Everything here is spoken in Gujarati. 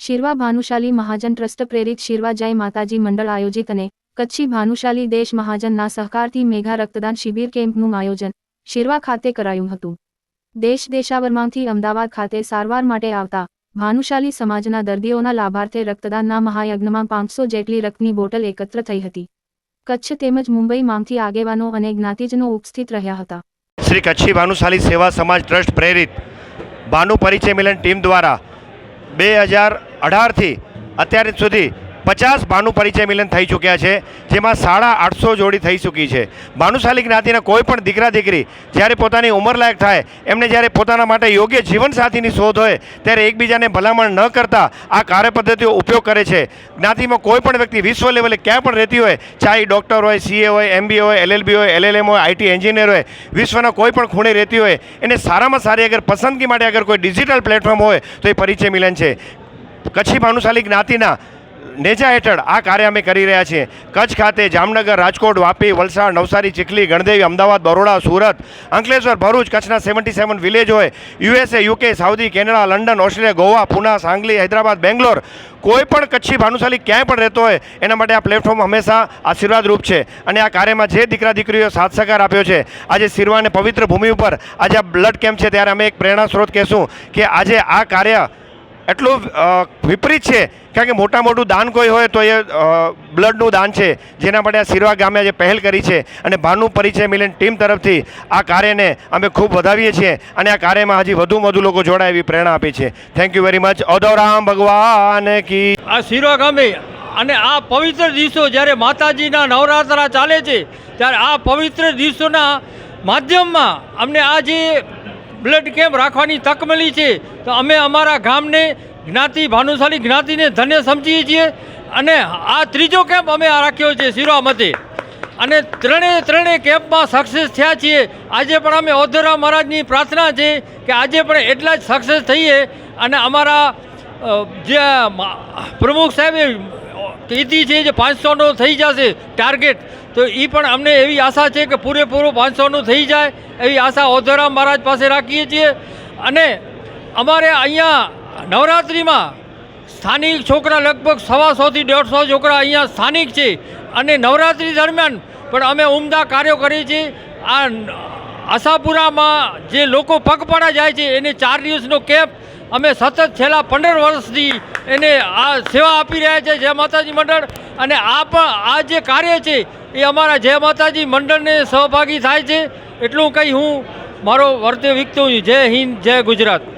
શિરવા ભાનુશાલી મહાજન ટ્રસ્ટ પ્રેરિત શિરવા જય માતાજી મંડળ આયોજિત અને કચ્છી ભાનુશાલી દેશ મહાજનના સહકારથી મેઘા રક્તદાન શિબિર કેમ્પનું આયોજન શિરવા ખાતે કરાયું હતું. દેશ દેશાવરમાંથી અમદાવાદ ખાતે સારવાર માટે આવતા ભાનુશાલી સમાજના દર્દીઓના લાભાર્થે રક્તદાનના મહાયજ્ઞમાં પાંચસો જેટલી રક્તની બોટલ એકત્ર થઈ હતી. કચ્છ તેમજ મુંબઈ માંથી આગેવાનો અને જ્ઞાતિજનો ઉપસ્થિત રહ્યા હતા. શ્રી કચ્છી ભાનુશાલી સેવા સમાજ ટ્રસ્ટ પ્રેરિત ભાનુ પરિચય મિલન ટીમ દ્વારા બે હજાર અઢારથી અત્યારે સુધી પચાસ ભાનુ પરિચય મિલન થઈ ચૂક્યા છે, જેમાં સાડા આઠસો જોડી થઈ ચૂકી છે. ભાનુશાલી જ્ઞાતિના કોઈ પણ દીકરા દીકરી જ્યારે પોતાની ઉંમરલાયક થાય, એમને જ્યારે પોતાના માટે યોગ્ય જીવનસાથીની શોધ હોય, ત્યારે એકબીજાને ભલામણ ન કરતા આ કાર્યપદ્ધતિઓ ઉપયોગ કરે છે. જ્ઞાતિમાં કોઈ પણ વ્યક્તિ વિશ્વ લેવલે ક્યાં પણ રહેતી હોય, ચાહે ડૉક્ટર હોય, સીએ હોય, એમબી હોય, એલએલબી હોય, એલએલએમ હોય, આઈટી એન્જિનિયર હોય, વિશ્વના કોઈ પણ ખૂણે રહેતી હોય, એને સારામાં સારી અગર પસંદગી માટે અગર કોઈ ડિજિટલ પ્લેટફોર્મ હોય, તો એ પરિચય મિલન છે. કચ્છી ભાનુશાલી જ્ઞાતિના નેજા હેઠળ આ કાર્ય અમે કરી રહ્યા છીએ. કચ્છ ખાતે જામનગર, રાજકોટ, વાપી, વલસાડ, નવસારી, ચીખલી, ગણદેવી, અમદાવાદ, બરોડા, સુરત, અંકલેશ્વર, ભરૂચ, કચ્છના સેવન્ટી સેવન વિલેજ હોય USA UK Saudi Canada London Australia Goa Pune Sangli Hyderabad Bangalore કોઈ પણ કચ્છી ભાનુશાલી ક્યાંય પણ રહેતો હોય, એના માટે આ પ્લેટફોર્મ હંમેશા આશીર્વાદરૂપ છે. અને આ કાર્યમાં જે દીકરા દીકરીઓ સાથ સહકાર આપ્યો છે, આજે સિરવાને પવિત્ર ભૂમિ ઉપર આજે આ બ્લડ કેમ્પ છે, ત્યારે અમે એક પ્રેરણા સ્ત્રોત કહેશું કે આજે આ કાર્ય એટલું વિપરીત છે. કારણ કે મોટા મોટું દાન કોઈ હોય તો એ બ્લડનું દાન છે. જેના માટે આ સિરવા ગામે આજે પહેલ કરી છે. અને ભાનુ પરિચય મિલન ટીમ તરફથી આ કાર્યને અમે ખૂબ વધાવીએ છીએ. અને આ કાર્યમાં હજી વધુ વધુ લોકો જોડાય એવી પ્રેરણા આપી છે. થેન્ક યુ વેરી મચ અધોરામ ભગવાન કી આ સિરવા ગામે અને આ પવિત્ર દિવસો જ્યારે માતાજીના નવરાત્રા ચાલે છે, ત્યારે આ પવિત્ર દિવસોના માધ્યમમાં અમને આ જે બ્લડ કેમ્પ રાખવાની તક મળી છે. તો અમે અમારા ગામને જ્ઞાતિ, ભાનુશાલી જ્ઞાતિને ધન્ય સમજીએ છીએ અને આ ત્રીજો કેમ્પ અમે આ રાખ્યો છે શિરવા મતે અને ત્રણેય ત્રણેય કેમ્પમાં સક્સેસ થયા છીએ. આજે પણ અમે ઓધોરા મહારાજની પ્રાર્થના છે કે આજે પણ એટલા જ સક્સેસ થઈએ. અને અમારા જે પ્રમુખ સાહેબે કીધી છે જે પાંચસોનો થઈ જશે ટાર્ગેટ. તો એ પણ અમને એવી આશા છે કે પૂરેપૂરું પાંચસોનું થઈ જાય એવી આશા ઓધોરામ મહારાજ પાસે રાખીએ છીએ. અને અમારે અહીંયા નવરાત્રિમાં સ્થાનિક છોકરા લગભગ સવાસોથી દોઢસો છોકરા અહીંયા સ્થાનિક છે. અને નવરાત્રિ દરમિયાન પણ અમે ઉમદા કાર્યો કરીએ છીએ. આ આશાપુરામાં જે લોકો પગપાળા જાય છે, એને ચાર દિવસનો કેમ્પ. અમે સતત છેલ્લા પંદર વર્ષથી એને આ સેવા આપી રહ્યા છે જય માતાજી મંડળ. અને આ પણ આ જે કાર્ય છે એ અમારા જય માતાજી મંડળને સહભાગી થાય છે. એટલું કંઈ હું મારો વર્તે વિકતું જય હિન્દ, જય ગુજરાત.